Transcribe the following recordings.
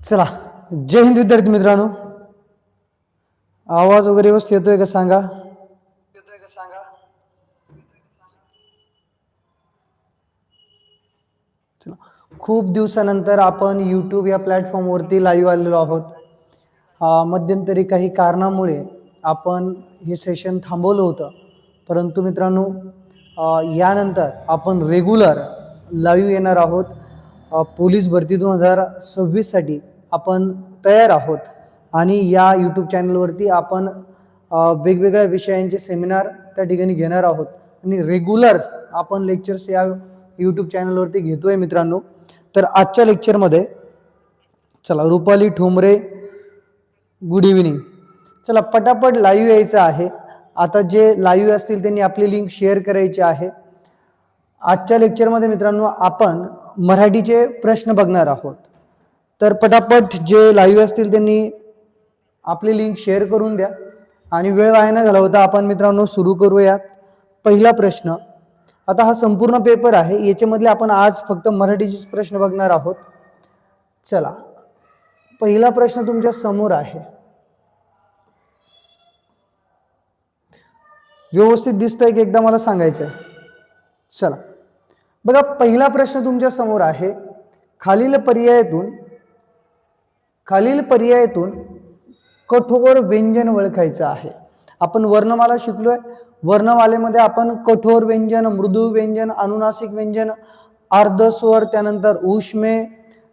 चला. जय हिंद विद्यार्थी मित्रांनो. आवाज वगैरे व्यवस्थित येतोय का सांगा? येतोय का सांगा चला. खूप दिवसानंतर आपण यूट्यूब या प्लॅटफॉर्मवरती लाईव्ह आलेलो आहोत. मध्यंतरी काही कारणामुळे आपण हे सेशन थांबवलं होतं. परंतु मित्रांनो यानंतर आपण रेग्युलर लाईव्ह येणार आहोत. पोलीस भरती दोन हजार सव्वीससाठी आपण तयार आहोत. आणि या यूट्यूब चॅनलवरती आपण वेगवेगळ्या विषयांचे सेमिनार त्या ठिकाणी घेणार आहोत. आणि रेग्युलर आपण लेक्चर्स या यूट्यूब चॅनलवरती घेतोय मित्रांनो. तर आजच्या लेक्चरमध्ये चला रुपाली ठोंबरे गुड इव्हिनिंग चला पटापट लाईव्ह यायचं आहे. आता जे लाईव्ह असतील त्यांनी आपली लिंक शेअर करायची आहे. आजच्या लेक्चरमध्ये मित्रांनो आपण मराठीचे प्रश्न बघणार आहोत. तर पटापट जे लाईव्ह असतील त्यांनी आपली लिंक शेअर करून द्या. आणि वेळ वाया न घालवता आपण मित्रांनो सुरू करूयात पहिला प्रश्न. आता हा संपूर्ण पेपर आहे. याच्यामधले आपण आज फक्त मराठीचेच प्रश्न बघणार आहोत. चला. पहिला प्रश्न तुमच्यासमोर आहे. व्यवस्थित दिसतंय की एकदा मला सांगायचं आहे चला. बघा पहिला प्रश्न तुमच्यासमोर आहे. खालील पर्यायातून खालील पर्यायातून कठोर व्यंजन ओळखायचं आहे. आपण वर्णमाला शिकलोय. वर्णमालेमध्ये आपण कठोर व्यंजन मृदू व्यंजन अनुनासिक व्यंजन अर्धस्वर त्यानंतर उष्मे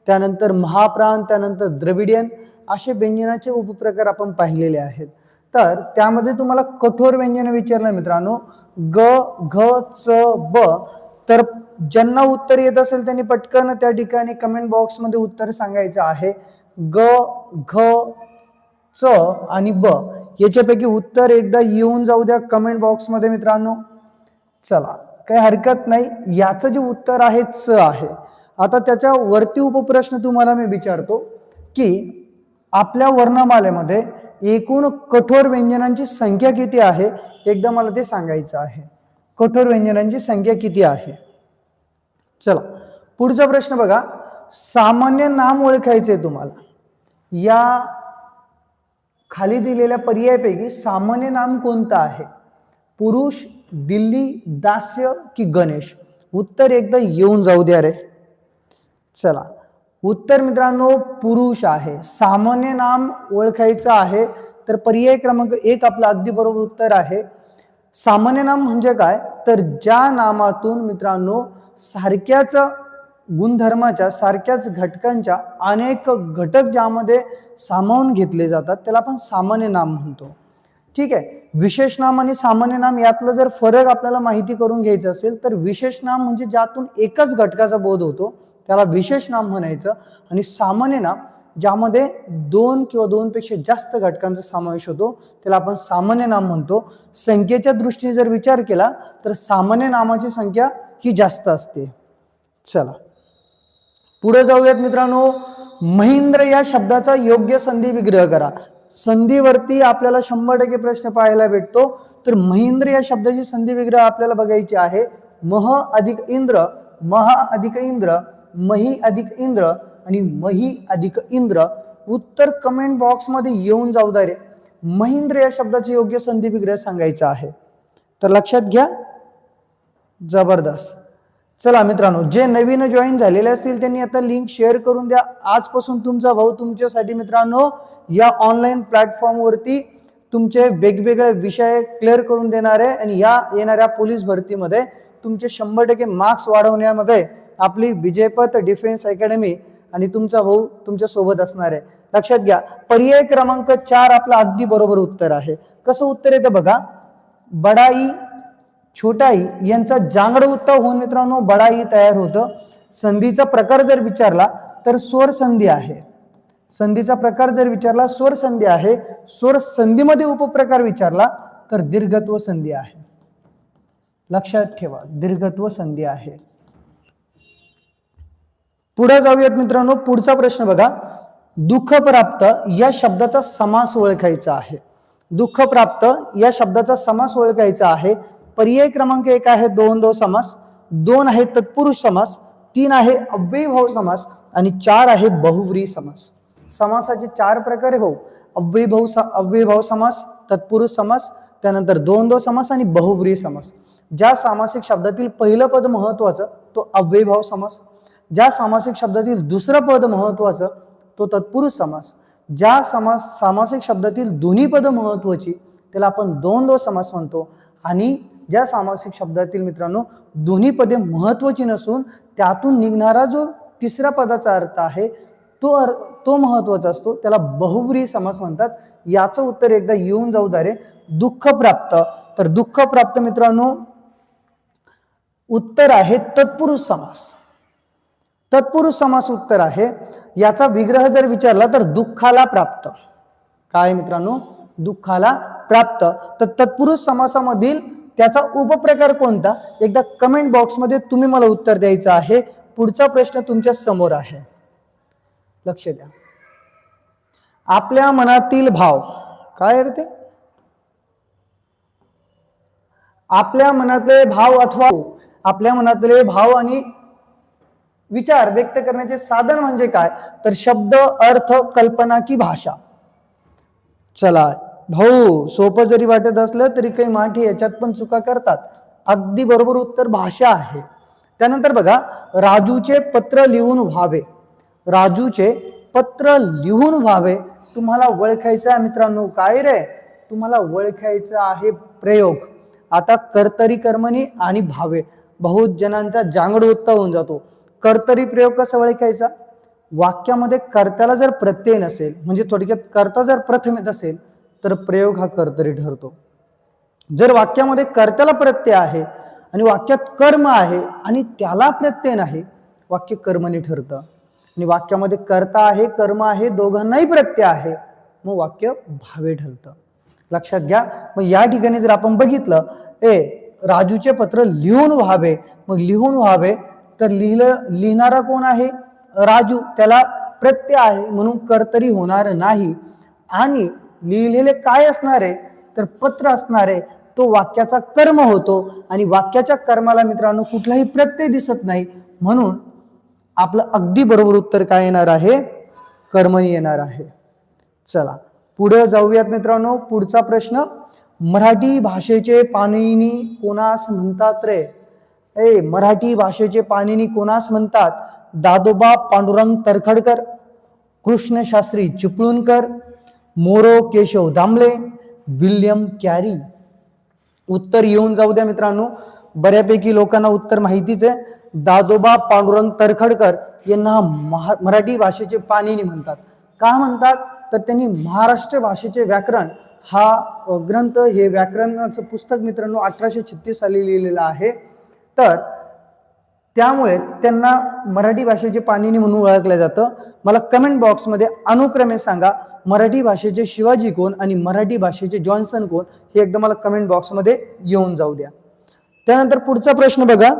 त्यानंतर महाप्राण त्यानंतर द्रविडियन असे व्यंजनाचे उपप्रकार आपण पाहिलेले आहेत. तर त्यामध्ये तुम्हाला कठोर व्यंजन विचारलं मित्रांनो. ग घ च ब. तर ज्यांना उत्तर येत असेल त्यांनी पटकन त्या ठिकाणी कमेंट बॉक्समध्ये उत्तर सांगायचं आहे. ग घ च आणि ब याच्यापैकी उत्तर एकदा येऊन जाऊ द्या कमेंट बॉक्समध्ये मित्रांनो. चला काही हरकत नाही. याचं जे उत्तर आहे च आहे. आता त्याच्या वरती उपप्रश्न तुम्हाला मी विचारतो की आपल्या वर्णमालेमध्ये एकूण कठोर व्यंजनांची संख्या किती आहे? एकदा मला ते सांगायचं आहे. कठोर व्यंजनांची संख्या किती आहे? चला पुढचा प्रश्न बघा. सामान्य नाम ओळखायचे तुम्हाला. या खाली दिलेल्या पर्यायापैकी सामान्य नाम कोणतं आहे? पुरुष दिल्ली दास्य की गणेश? उत्तर एकदा येऊन जाऊ द्या रे. चला. उत्तर मित्रांनो पुरुष आहे. सामान्य नाम ओळखायचं आहे तर पर्याय क्रमांक एक आपलं अगदी बरोबर उत्तर आहे. सामान्य नाम म्हणजे काय? तर ज्या नामातून मित्रांनो सारख्याच गुणधर्माच्या सारख्याच घटकांच्या अनेक घटक ज्यामध्ये सामावून घेतले जातात त्याला आपण सामान्य नाम म्हणतो. ठीक आहे? विशेष नाम आणि सामान्य नाम यातलं जर फरक आपल्याला माहिती करून घ्यायचं असेल तर विशेष नाम म्हणजे ज्यातून एकच घटकाचा बोध होतो त्याला विशेष नाम म्हणायचं. आणि सामान्य नाम ज्यामध्ये दोन किंवा दोनपेक्षा जास्त घटकांचा समावेश होतो त्याला आपण सामान्य नाम म्हणतो. संख्येच्या दृष्टीने जर विचार केला तर सामान्य नामाची संख्या ही जास्त असते. चला. पुढे जाऊयात मित्रांनो. महिंद्र या शब्दाचा योग्य संधी विग्रह करा. संधीवरती आपल्याला शंभर टक्के प्रश्न पाहायला भेटतो. तर महिंद्र या शब्दाची संधी विग्रह आपल्याला बघायची आहे. मह अधिक इंद्र महा अधिक इंद्र मही अधिक इंद्र आणि मही अधिक इंद्र उत्तर कमेंट बॉक्समध्ये येऊन जाऊ द्या रे महिंद्र या शब्दाचे योग्य संधी विग्रह सांगायचा आहे. तर लक्षात घ्या. जबरदस्त. चला मित्रांनो जे नवीन जॉईन झालेले असतील त्यांनी आता लिंक शेअर करून द्या. आजपासून तुमचा भाऊ तुमच्यासाठी मित्रांनो या ऑनलाईन प्लॅटफॉर्मवरती तुमचे वेगवेगळे विषय क्लिअर करून देणार आहे आणि या येणाऱ्या पोलीस भरतीमध्ये तुमचे शंभर टक्के मार्क्स वाढवण्यामध्ये आपली विजयपथ डिफेन्स अकॅडमी आणि तुमचा भाऊ तुमच्यासोबत असणार आहे. लक्षात घ्या पर्याय क्रमांक चार आपला अगदी बरोबर उत्तर आहे. कसं उत्तर येतं बघा? बडाई छोटाई यांचा जांगड उत्तर होऊन मित्रांनो बडाई तयार होतं. संधीचा प्रकार जर विचारला तर स्वर संधी आहे. संधीचा प्रकार जर विचारला स्वर संधी आहे. स्वर संधीमध्ये उपप्रकार विचारला तर दीर्घत्व संधी आहे. लक्षात ठेवा दीर्घत्व संधी आहे. पुढे जाऊयात मित्रांनो पुढचा प्रश्न बघा. दुःख प्राप्त या शब्दाचा समास ओळखायचा आहे. दुःख प्राप्त या शब्दाचा समास ओळखायचा आहे. पर्याय क्रमांक एक आहे दोन दो समास दोन आहे तत्पुरुष समास तीन आहे अव्ययभाव समास आणि चार आहे बहुव्री समास. समासाचे चार प्रकार हो, भाऊ अव्ययभाव अव्ययभाव समास तत्पुरुष समास त्यानंतर द्वंद्व समास आणि बहुब्रीही समास. ज्या सामासिक शब्दातील पहिलं पद महत्वाचं तो अव्ययभाव समास. ज्या सामासिक शब्दातील दुसरं पद महत्वाचं तो तत्पुरुष समास. ज्या समास सामासिक शब्दातील दोन्ही पद महत्वाची त्याला आपण द्वंद्व समास म्हणतो. आणि ज्या सामासिक शब्दातील मित्रांनो दोन्ही पदे महत्त्वाची नसून त्यातून निघणारा जो तिसऱ्या पदाचा अर्थ आहे तो अर तो महत्त्वाचा असतो. त्याला बहुब्री समास म्हणतात. याचं उत्तर एकदा येऊन जाऊ दारे. दुःख प्राप्त तर दुःख प्राप्त मित्रांनो उत्तर आहे तत्पुरुष समास. तत्पुरुष समास उत्तर आहे. याचा विग्रह जर विचारला तर दुःखाला प्राप्त. काय मित्रांनो? दुःखाला प्राप्त. तर तत्पुरुष समासामधील त्याचा उपप्रकार कोणता? एकदा कमेंट बॉक्समध्ये तुम्ही मला उत्तर द्यायचं आहे. पुढचा प्रश्न तुमच्यासमोर आहे. लक्ष द्या. आपल्या मनातील भाव. काय ते? आपल्या मनातले भाव अथवा आपल्या मनातले भाव आणि विचार व्यक्त करण्याचे साधन म्हणजे काय? तर शब्द अर्थ कल्पना की भाषा. चला. भाऊ सोपं जरी वाटत असलं तरी काही माठी याच्यात पण चुका करतात. अगदी बरोबर उत्तर भाषा आहे. त्यानंतर बघा राजूचे पत्र लिहून व्हावे. राजूचे पत्र लिहून व्हावे. तुम्हाला ओळखायचं आहे मित्रांनो काय रे? तुम्हाला ओळखायचं आहे प्रयोग. आता कर्तरी कर्मणी आणि भावे. बहुत जणांचा जांगड उत्तर होऊन जातो. कर्तरी प्रयोग कसा ओळखायचा? वाक्यामध्ये कर्त्याला जर प्रत्यय नसेल म्हणजे थोडक्यात कर्ता जर प्रथम असेल तर प्रयोग हा कर्तरी ठरतो. जर वाक्यामध्ये कर्त्याला प्रत्यय आहे आणि वाक्यात कर्म आहे आणि त्याला प्रत्यय नाही वाक्य कर्मणी ठरतं. आणि वाक्यामध्ये कर्ता आहे कर्म आहे दोघांनाही प्रत्यय आहे मग वाक्य भावे ठरतं. लक्षात घ्या मग या ठिकाणी जर आपण बघितलं ए राजूचे पत्र लिहून व्हावे मग लिहून व्हावे तर लिहिलं लिहिणारा कोण आहे? राजू त्याला प्रत्यय आहे म्हणून कर्तरी होणार नाही. आणि लिहिलेले काय असणार आहे? तर पत्र असणार आहे. तो वाक्याचा कर्म होतो आणि वाक्याच्या कर्माला मित्रांनो कुठलाही प्रत्यय दिसत नाही. म्हणून आपलं अगदी बरोबर उत्तर काय येणार आहे? कर्मणी येणार आहे. चला पुढे जाऊयात मित्रांनो. पुढचा प्रश्न मराठी भाषेचे पाणिनी कोणास म्हणतात रे? ए मराठी भाषेचे पाणिनी कोणास म्हणतात? दादोबा पांडुरंग तरखडकर कृष्णशास्त्री चिपळूणकर मोरो केशव दामले विल्यम कॅरी. उत्तर येऊन जाऊ द्या मित्रांनो. बऱ्यापैकी लोकांना उत्तर माहितीच आहे. दादोबा पांडुरंग तरखडकर यांना महा मराठी भाषेचे पाणीनी म्हणतात. का म्हणतात? तर त्यांनी महाराष्ट्र भाषेचे व्याकरण हा ग्रंथ हे व्याकरणाचं पुस्तक मित्रांनो अठराशे छत्तीस साली लिहिलेलं आहे. तर त्यामुळे त्यांना मराठी भाषेचे पाणिनी म्हणून ओळखलं जातं. मला कमेंट बॉक्समध्ये अनुक्रमे सांगा मराठी भाषेचे शिवाजी कोण आणि मराठी भाषेचे जॉन्सन कोण हे एकदा मला कमेंट बॉक्समध्ये येऊन जाऊ द्या. त्यानंतर पुढचा प्रश्न बघा.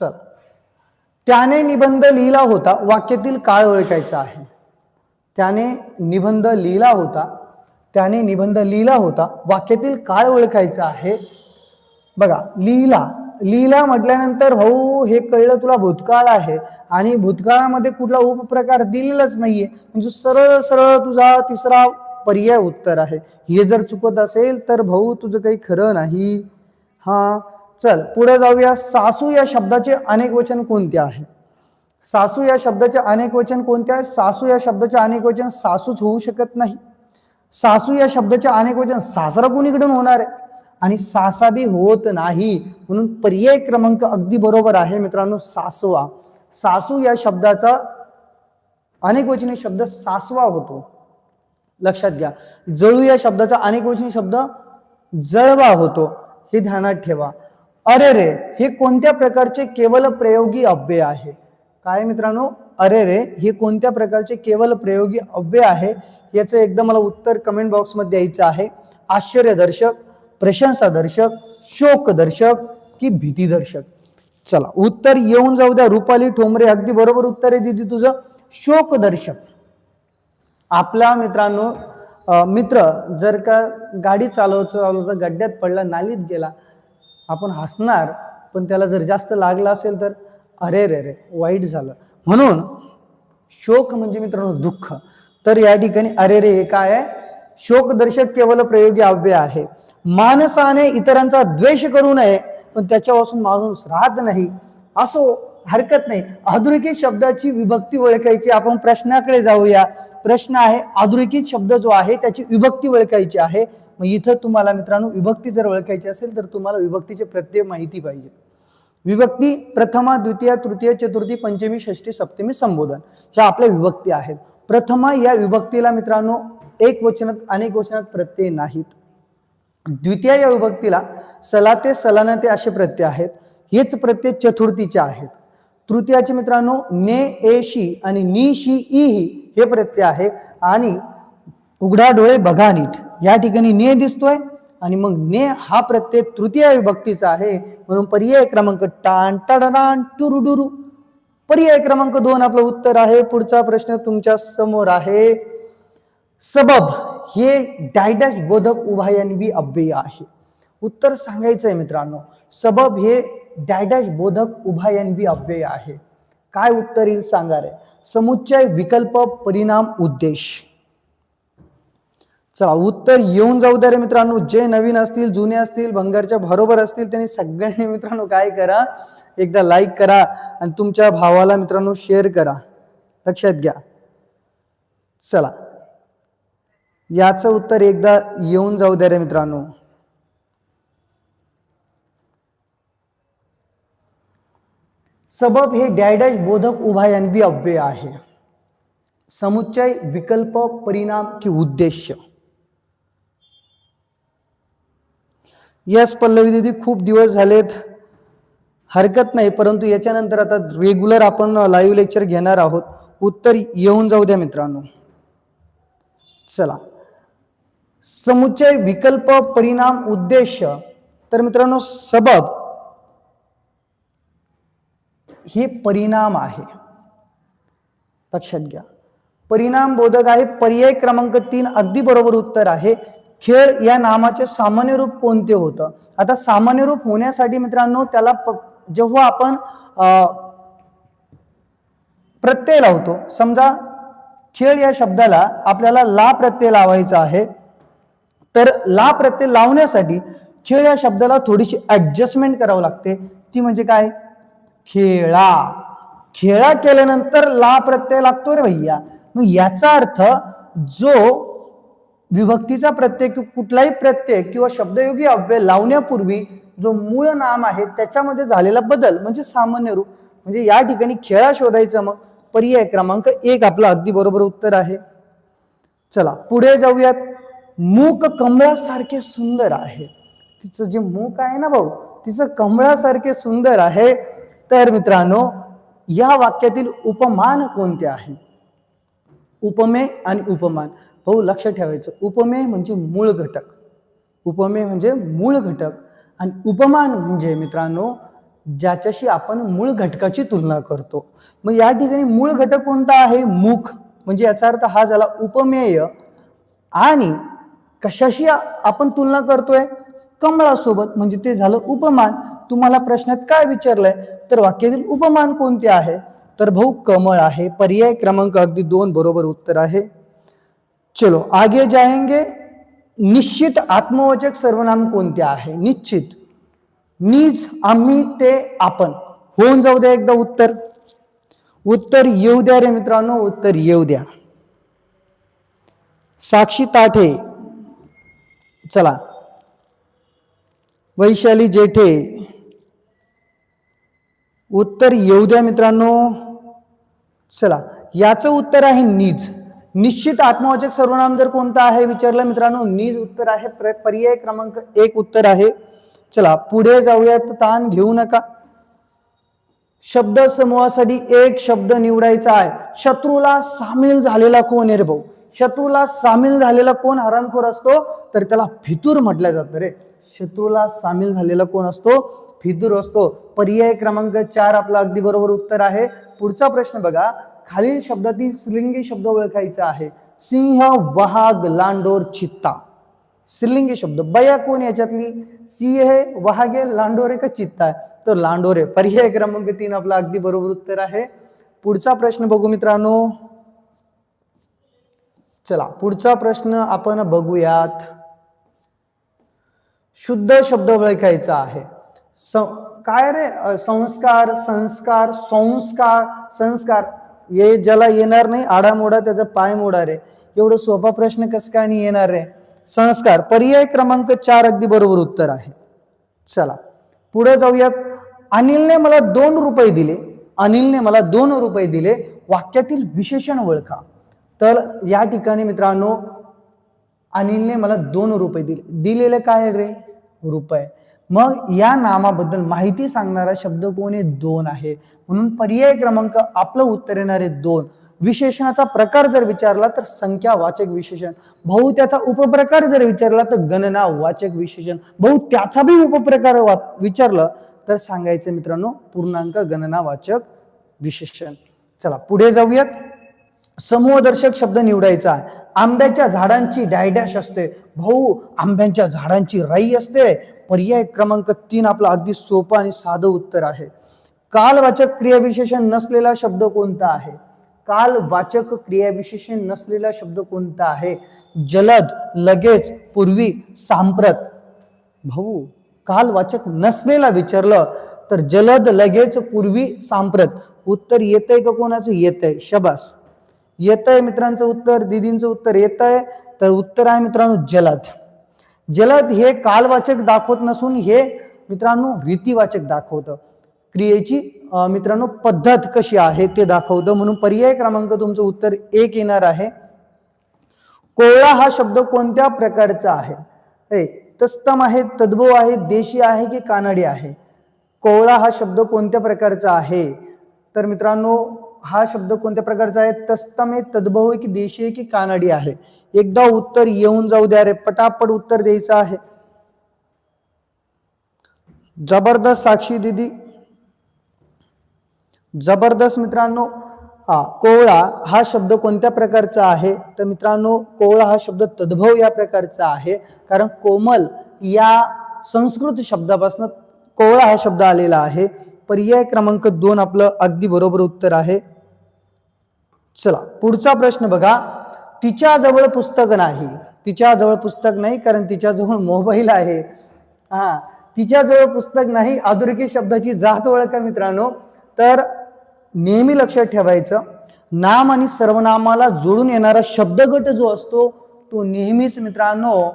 चल. त्याने निबंध लिहिला होता वाक्यातील काळ ओळखायचा आहे. त्याने निबंध लिहिला होता त्याने निबंध लिहिला होता वाक्यातील काळ ओळखायचा आहे. बघा लिहिला लिहिला म्हटल्यानंतर भाऊ हे कळलं तुला भूतकाळ आहे आणि भूतकाळामध्ये कुठला उपप्रकार दिलेलाच नाहीये. म्हणजे सरळ सरळ तुझा तिसरा पर्याय उत्तर आहे. हे जर चुकत असेल तर भाऊ तुझं काही खरं नाही. हा चल पुढे जाऊया. सासू या शब्दाचे अनेक वचन कोणते आहे? सासू या शब्दाचे अनेक वचन कोणते आहे? सासू या शब्दाचे अनेक वचन सासूच होऊ शकत नाही. सासू या शब्दाचे अनेक वचन सासरा कोणीकडून होणार आहे? आणि सासाबी होत नाही. म्हणून पर्याय क्रमांक अगदी बरोबर आहे मित्रांनो सासवा. सासू या शब्दाचा अनेक वचनी शब्द सासवा होतो. लक्षात घ्या. जळू या शब्दाचा अनेक वचनी शब्द जळवा होतो. हे ध्यानात ठेवा. अरे रे हे कोणत्या प्रकारचे केवल प्रयोगी अव्यय आहे? काय मित्रांनो अरे रे हे कोणत्या प्रकारचे केवल प्रयोगी अव्यय आहे? याचं एकदा मला उत्तर कमेंट बॉक्समध्ये द्यायचं आहे. आश्चर्यदर्शक. प्रशंसादर्शक शोकदर्शक की भीतीदर्शक चला उत्तर येऊन जाऊ द्या. रुपाली ठोंबरे अगदी बरोबर उत्तर आहे दिदी तुझं. शोकदर्शक आपला मित्रांनो मित्र जर का गाडी चालवत चालवता गड्ड्यात पडला नालीत गेला आपण हसणार पण त्याला जर जास्त लागलं असेल तर अरे रे रे वाईट झालं. म्हणून शोक म्हणजे मित्रांनो दुःख. तर या ठिकाणी अरे रे हे काय आहे? शोकदर्शक केवळ प्रयोगी अव्यय आहे. माणसाने इतरांचा द्वेष करू नये पण त्याच्यापासून माणूस राहत नाही. असो हरकत नाही. आधुनिकित शब्दाची विभक्ती ओळखायची. आपण प्रश्नाकडे जाऊया. प्रश्न आहे अधोरेखित शब्द जो आहे त्याची विभक्ती ओळखायची आहे. मग इथं तुम्हाला मित्रांनो विभक्ती जर ओळखायची असेल तर तुम्हाला विभक्तीचे प्रत्यय माहिती पाहिजे. विभक्ती प्रथमा द्वितीय तृतीय चतुर्थी पंचमी षष्टी सप्तमी संबोधन. ह्या आपल्या विभक्ती आहेत. प्रथमा या विभक्तीला मित्रांनो एक वचनात अनेक वचनात प्रत्यय नाहीत. द्वितीय या विभक्तीला सलाते सलानते असे प्रत्यय आहेत. हेच प्रत्यय चतुर्थीचे आहेत. तृतीयाचे मित्रांनो ने एशी आणि नी शी ई ही हे प्रत्यय आहे. आणि उघडा डोळे बघा नीट. या ठिकाणी ने दिसतोय आणि मग ने हा प्रत्यय तृतीय विभक्तीचा आहे. म्हणून पर्याय क्रमांक टाण टुरु टुरुडुरु. पर्याय क्रमांक दोन आपलं उत्तर आहे. पुढचा प्रश्न तुमच्यासमोर आहे. सबब हे डायडॅश बोधक उभयन्वी अव्यय आहे. उत्तर सांगायचं आहे मित्रांनो सबब हे डायडॅश बोधक उभयन्वी अव्यय आहे. काय उत्तर येईल सांगा रे? समुच्चय विकल्प परिणाम उद्देश. चला उत्तर येऊन जाऊ द्या रे मित्रांनो. जे नवीन असतील जुने असतील भंगारच्या बरोबर असतील त्यांनी सगळ्यांनी मित्रांनो काय करा? एकदा लाईक करा आणि तुमच्या भावाला मित्रांनो शेअर करा. लक्षात घ्या. चला. याचं उत्तर एकदा येऊन जाऊ द्या रे मित्रांनो. सबब हे डॅडॅश बोधक उभयन्वी अव्यय आहे. समुच्चय विकल्प परिणाम की उद्देश्य? यस पल्लवी दिदी खूप दिवस झालेत. हरकत नाही परंतु याच्यानंतर आता रेग्युलर आपण लाईव्ह लेक्चर घेणार आहोत. उत्तर येऊन जाऊ द्या मित्रांनो. चला. समुच्चय विकल्प परिणाम उद्देश. तर मित्रांनो सबब हे परिणाम आहे. लक्षात घ्या. परिणाम बोधक आहे पर्याय क्रमांक तीन अगदी बरोबर उत्तर आहे. खेळ या नामाचे सामान्य रूप कोणते होतं? आता सामान्य रूप होण्यासाठी मित्रांनो त्याला प- जेव्हा आपण प्रत्यय लावतो समजा खेळ या शब्दाला आपल्याला ला प्रत्यय लावायचा आहे तर ला प्रत्यय लावण्यासाठी खेळ या शब्दाला थोडीशी ॲडजस्टमेंट करावं लागते. ती म्हणजे काय? खेळा. खेळा केल्यानंतर ला प्रत्यय लागतो रे भैया. मग याचा अर्थ जो विभक्तीचा प्रत्यय किंवा कुठलाही प्रत्यय किंवा शब्दयोगी अव्यय लावण्यापूर्वी जो मूळ नाम आहे त्याच्यामध्ये झालेला बदल म्हणजे सामान्य रूप. म्हणजे या ठिकाणी खेळा शोधायचं मग. पर्याय क्रमांक एक आपलं अगदी बरोबर उत्तर आहे. चला पुढे जाऊयात. मूक कमळासारखे सुंदर आहे. तिचं जे मूक आहे ना भाऊ तिचं कमळासारखे सुंदर आहे. तर मित्रांनो या वाक्यातील उपमान कोणते आहे? उपमेय आणि उपमान. भाऊ लक्ष ठेवायचं. उपमेय म्हणजे मूळ घटक. उपमेय म्हणजे मूळ घटक. आणि उपमान म्हणजे मित्रांनो ज्याच्याशी आपण मूळ घटकाची तुलना करतो. मग या ठिकाणी मूळ घटक कोणता आहे? मुख म्हणजे याचा अर्थ हा झाला उपमेय. आणि कशाशी आपण तुलना करतोय? कमळासोबत. म्हणजे ते झालं उपमान. तुम्हाला प्रश्नात काय विचारलंय? तर वाक्यातील उपमान कोणते आहे? तर भाऊ कमळ आहे. पर्याय क्रमांक अगदी दोन बरोबर उत्तर आहे. चलो आगे जाएंगे निश्चित आत्मवाचक सर्वनाम कोणते आहे? निश्चित. नीज आम्ही ते आपण. होऊन जाऊ द्या एकदा उत्तर. उत्तर येऊ द्या रे मित्रांनो. उत्तर येऊ द्या. साक्षी ताठे. चला. वैशाली जेठे. उत्तर येऊ द्या मित्रांनो. चला. याचं उत्तर आहे नीज. निश्चित आत्मवाचक सर्वनाम जर कोणता आहे विचारलं मित्रांनो नीज उत्तर आहे. पर्याय क्रमांक एक उत्तर आहे. चला पुढे जाऊयात. ताण घेऊ नका. शब्द समूहासाठी एक शब्द निवडायचा आहे. शत्रूला सामील झालेला कोण आहे रे भाऊ? शत्रूला सामील झालेला कोण हरामखोर असतो? तर त्याला फितूर म्हटलं जातं रे. शत्रूला सामील झालेला कोण असतो? फितूर असतो. पर्याय क्रमांक चार आपला अगदी बरोबर उत्तर आहे. पुढचा प्रश्न बघा. खालील शब्दातील स्त्रीलिंगी शब्द ओळखायचा आहे. सिंह वाघ लांडोर चित्ता. स्त्रीलिंगी शब्द. बया कोण याच्यातली? सिंह वहागे आहे लांडोरे का चित्ता आहे? तर लांडोरे पर्याय क्रमांक तीन आपला अगदी बरोबर उत्तर आहे. पुढचा प्रश्न बघू मित्रांनो. चला पुढचा प्रश्न आपण बघूयात. शुद्ध शब्द ओळखायचा आहे. स- काय रे? संस्कार संस्कार संस्कार संस्कार. ये ज्याला येणार नाही आडामोडा त्याचा पाय मोडा रे. एवढं सोपा प्रश्न कसं काय नाही येणार रे? संस्कार पर्याय क्रमांक चार अगदी बरोबर उत्तर आहे. चला पुढे जाऊयात. अनिलने मला दोन रुपये दिले. अनिलने मला दोन रुपये दिले. वाक्यातील विशेषण ओळखा. तर या ठिकाणी मित्रांनो अनिलने मला दोन रुपये दिले. दिलेले काय रे? रुपये. मग या नामाबद्दल माहिती सांगणारा शब्द कोण आहे? दोन आहे. म्हणून पर्याय क्रमांक आपलं उत्तर येणारे दोन. विशेषणाचा प्रकार जर विचारला तर संख्या वाचक विशेषण. भाऊ त्याचा उपप्रकार जर विचारला तर गणना वाचक विशेषण. भाऊ त्याचा बी उपप्रकार वा- विचारलं तर सांगायचं मित्रांनो पूर्णांक गणना वाचक विशेषण. चला पुढे जाऊयात. समूहदर्शक शब्द निवडायचा. आहे आंब्याच्या झाडांची डायडॅश असते. भाऊ आंब्यांच्या झाडांची राई असते. पर्याय क्रमांक तीन आपला अगदी सोपं आणि साधं उत्तर आहे. कालवाचक क्रियाविशेषण नसलेला शब्द कोणता आहे? कालवाचक क्रियाविशेषण नसलेला शब्द कोणता आहे? जलद लगेच पूर्वी सांप्रत. भाऊ कालवाचक नसलेला विचारलं तर जलद लगेच पूर्वी सांप्रत. उत्तर येतंय का कोणाचं? येतंय. शबास. येतंय मित्रांचं उत्तर दिदींचं उत्तर येतंय तर उत्तर आहे मित्रांनो जलद. जलद हे कालवाचक दाखवत नसून हे मित्रांनो रीतिवाचक दाखवतं. क्रियेची मित्रांनो पद्धत कशी आहे ते दाखवतं. म्हणून पर्याय क्रमांक तुमचं उत्तर एक येणार आहे. कोवळा हा शब्द कोणत्या प्रकारचा आहे? तस्तम आहे तद्भव आहे देशी आहे की कानडी आहे? कोवळा हा शब्द कोणत्या प्रकारचा आहे? तर मित्रांनो हा शब्द कोणत्या प्रकारचा आहे? तस्तम तद्भव आहे की देशी आहे की कानडी आहे. एकदा उत्तर येऊन जाऊ द्या रे पटापट उत्तर द्यायचं आहे. जबरदस्त साक्षी दिदी. जबरदस्त मित्रांनो हा कोवळा हा शब्द कोणत्या प्रकारचा आहे? तर मित्रांनो कोवळा हा शब्द तद्भव या प्रकारचा आहे. कारण कोमल या संस्कृत शब्दापासून कोवळा हा शब्द आलेला आहे. पर्याय क्रमांक दोन आपलं अगदी बरोबर उत्तर आहे. चला पुढचा प्रश्न बघा. तिच्याजवळ पुस्तक नाही. तिच्याजवळ पुस्तक नाही कारण तिच्याजवळ मोबाईल आहे. हा तिच्याजवळ पुस्तक नाही अधोरेखित शब्दाची जात ओळखा मित्रांनो. तर नेहमी लक्षात ठेवायचं नाम आणि सर्वनामाला जोडून येणारा शब्दगट जो असतो तो नेहमीच मित्रांनो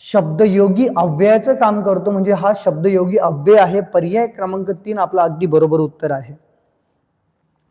शब्दयोगी अव्ययाचं काम करतो. म्हणजे हा शब्दयोगी अव्यय आहे. पर्याय क्रमांक तीन आपला अगदी बरोबर उत्तर आहे.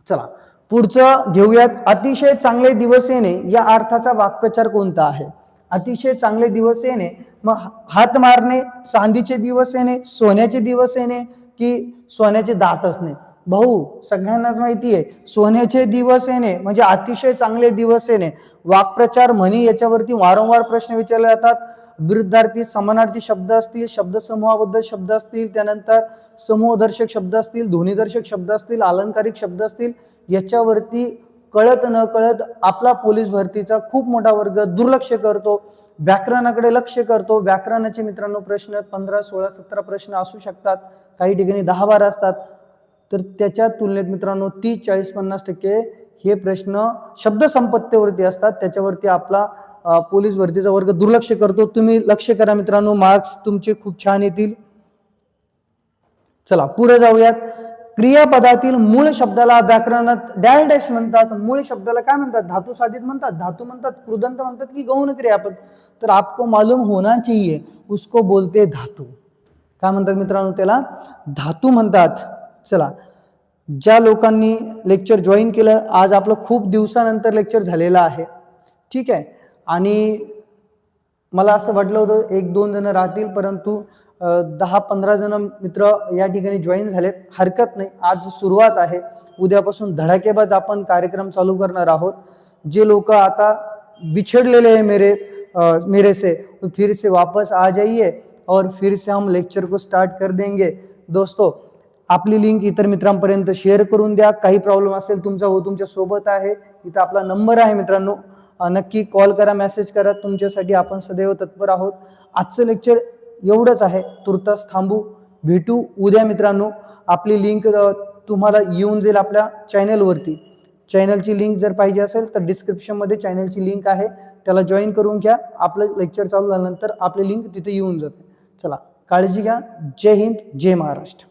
चला पुढचं घेऊयात. अतिशय चांगले दिवस येणे या अर्थाचा वाक्प्रचार कोणता आहे? अतिशय चांगले दिवस येणे मग हात मारणे चांदीचे दिवस येणे सोन्याचे दिवस येणे की सोन्याचे दात असणे? भाऊ सगळ्यांनाच माहिती आहे सोन्याचे दिवस येणे म्हणजे अतिशय चांगले दिवस येणे. वाक्प्रचार म्हणी याच्यावरती वारंवार प्रश्न विचारले जातात. विरुद्धार्थी समानार्थी शब्द असतील शब्दसमूहाबद्दल शब्द असतील त्यानंतर समूहदर्शक शब्द असतील ध्वनिदर्शक शब्द असतील अलंकारिक शब्द असतील याच्यावरती कळत न कळत आपला पोलीस भरतीचा खूप मोठा वर्ग दुर्लक्ष करतो व्याकरणाकडे लक्ष करतो. व्याकरणाचे मित्रांनो प्रश्न पंधरा सोळा सतरा प्रश्न असू शकतात काही ठिकाणी दहा बारा असतात. तर त्याच्या तुलनेत मित्रांनो तीस चाळीस पन्नास टक्के हे प्रश्न शब्दसंपत्तीवरती असतात. त्याच्यावरती आपला पोलीस भरतीचा वर्ग दुर्लक्ष करतो. तुम्ही लक्ष करा मित्रांनो मार्क्स तुमचे खूप छान येतील. चला पुढे जाऊयात. क्रियापदातील मूळ शब्दाला व्याकरणात डॅश डॅश म्हणतात. मूळ शब्दाला काय म्हणतात? धातू साधित म्हणतात. धातू म्हणतात कृदंत म्हणतात की गौण क्रियापद. तर आपको मालूम होना चाहिए उसको बोलते धातू. काय म्हणतात मित्रांनो त्याला? धातू म्हणतात. चला ज्या लोकांनी लेक्चर जॉईन केलं आज आपलं खूप दिवसानंतर लेक्चर झालेलं आहे. ठीक आहे? आणि मला असं वाटलं होतं एक दोन जण राहतील परंतु दहा पंधरा जण मित्र या ठिकाणी जॉईन झालेत. हरकत नाही. आज सुरुवात आहे. उद्यापासून धडाकेबाज आपण कार्यक्रम चालू करणार आहोत. जे लोक आता बिछड़लेले आहे मेरे मेरे से फिर से वापस आ जाइए और फिर से हम लेक्चर को स्टार्ट कर देंगे. दोस्तों आपली लिंक इतर मित्रांपर्यंत शेअर करून द्या. काही प्रॉब्लेम असेल तुमचा हो तुमच्यासोबत आहे. इथं आपला नंबर आहे मित्रांनो. नक्की कॉल करा मेसेज करा. तुमच्यासाठी आपण सदैव तत्पर आहोत. आजचं लेक्चर एवढंच आहे. तुर्तास थांबू. भेटू उद्या मित्रांनो. आपली लिंक तुम्हाला येऊन जाईल आपल्या चॅनलवरती चॅनलची लिंक जर पाहिजे असेल तर डिस्क्रिप्शनमध्ये चॅनलची लिंक आहे. त्याला जॉईन करून घ्या. आपलं लेक्चर चालू झाल्यानंतर आपली लिंक तिथे येऊन जाते. चला काळजी घ्या. जय हिंद जय महाराष्ट्र.